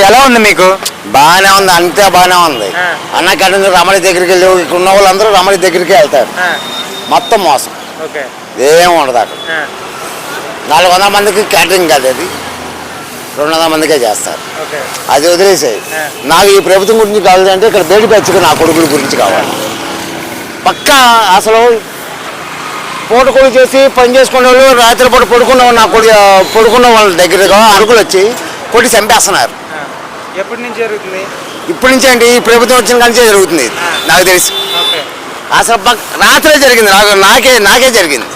ఎలా ఉంది మీకు? బాగానే ఉంది అంతే బాగానే ఉంది. అన్న క్యాంటీన్ రమణి దగ్గరికి వెళ్ళి ఇక్కడ ఉన్న వాళ్ళందరూ రమణి దగ్గరికి వెళ్తారు. మొత్తం మోసం. ఏం ఉండదు అక్కడ. నాలుగు వందల మందికి క్యాటరింగ్ కాదు అది. రెండు వందల మందికే చేస్తారు. అది వదిలేసాయి. ఆ. నాకు ఈ ప్రభుత్వం గురించి కావాలంటే ఇక్కడ బేడి పెంచుకు నా కొడుకుల గురించి కావాలి. పక్కా అసలు పూటకొడు చేసి పని చేసుకునే వాళ్ళు రాత్రి పూట పడుకున్న వాళ్ళు నా కొడు పడుకున్న వాళ్ళ దగ్గరగా అరుగులు వచ్చి కొట్టి చంపేస్తున్నారు. ఎప్పటి నుంచి జరుగుతుంది? ఇప్పటి నుంచి అండి ఈ ప్రభుత్వం వచ్చిన కంచే జరుగుతుంది. నాకు తెలుసు. అసలు రాత్రే జరిగింది. నాకు నాకే నాకే జరిగింది.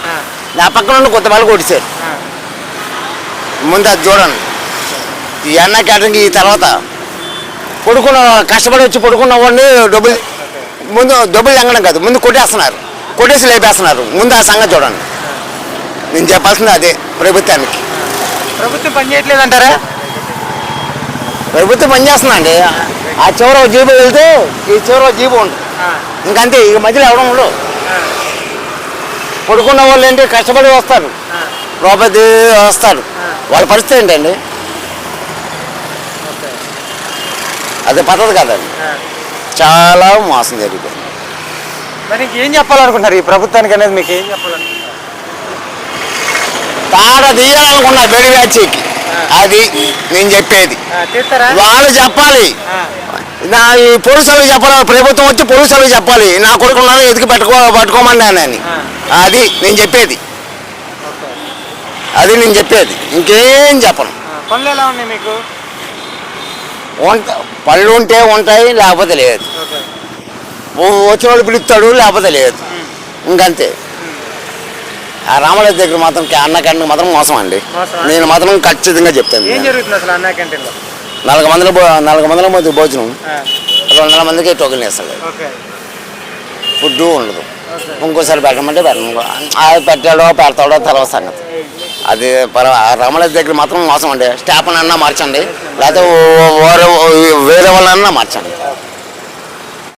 నా పక్కన ఉన్న కొత్త వాళ్ళు కొట్టించారు ముందు అది చూడండి. ఈ అన్న క్యాటరింగ్ ఈ తర్వాత పడుకున్న కష్టపడి వచ్చి పడుకున్న వాడిని డబ్బులు ముందు డబ్బులు ఎంగడం కాదు. ముందు కొట్టేస్తున్నారు. కొట్టేసి లేపేస్తున్నారు. ముందు ఆ సంగతి చూడండి. నేను చెప్పాల్సింది అదే ప్రభుత్వానికి. ప్రభుత్వం పని ప్రభుత్వం పనిచేస్తుందండి ఆ చివర ఒక జీబు వెళ్తే ఈ చివర జీబు ఉంటుంది ఇంకంతే ఈ మధ్యలో ఎవడం ఉండవు పడుకున్న వాళ్ళు ఏంటి కష్టపడి వస్తారు. రూపాయి వస్తారు. వాళ్ళ పరిస్థితి ఏంటండి అది పద్ధతి కాదండి. చాలా మోసం జరిగిపోయింది. మరి ఇంకేం చెప్పాలనుకుంటున్నారు ఈ ప్రభుత్వానికి అనేది మీకు ఏం చెప్పాలనుకుంటున్నారు? తాడ తీయాలనుకున్నా బెడి వ్యాచికి అది నేను చెప్పేది. వాళ్ళు చెప్పాలి. నా ఈ పోలీసులకు చెప్పాలి ప్రభుత్వం వచ్చి పోలీసులకు చెప్పాలి. నా కొడుకున్నాను ఎదికి పెట్టుకో పట్టుకోమన్నానని అది నేను చెప్పేది. అది నేను చెప్పేది. ఇంకేం చెప్పను. ఆ, పనులు ఎలా ఉన్నాయి మీకు? వంట పళ్ళు ఉంటే ఉంటాయి లేకపోతే లేదు. వచ్చిన వాళ్ళు పిలుస్తాడు లేకపోతే లేదు. ఇంకంతే. ఆ రామరాజు దగ్గర మాత్రం అన్న క్యాంటీన్ మాత్రం మోసం అండి? నేను మాత్రం ఖచ్చితంగా చెప్తాను. ఏం జరుగుతుంది అసలు అన్నా క్యాంటీన్లో నాలుగు మందిల నాలుగు మందిల మంది భోజనం. ఆ, రెండు వందల మందికి టోకెన్ ఇస్తాడు ఓకే. ఫుడ్ ఉండదు. ఇంకోసారి పెట్టమంటే పెట్టను. అది పెట్టాడో పెడతాడో తర్వాత సంగతి. అది రామరాజు దగ్గర మాత్రం మోసం అండి స్టాఫ్ అన్నా మార్చండి. లేకపోతే వేరే వాళ్ళన్నా మార్చండి.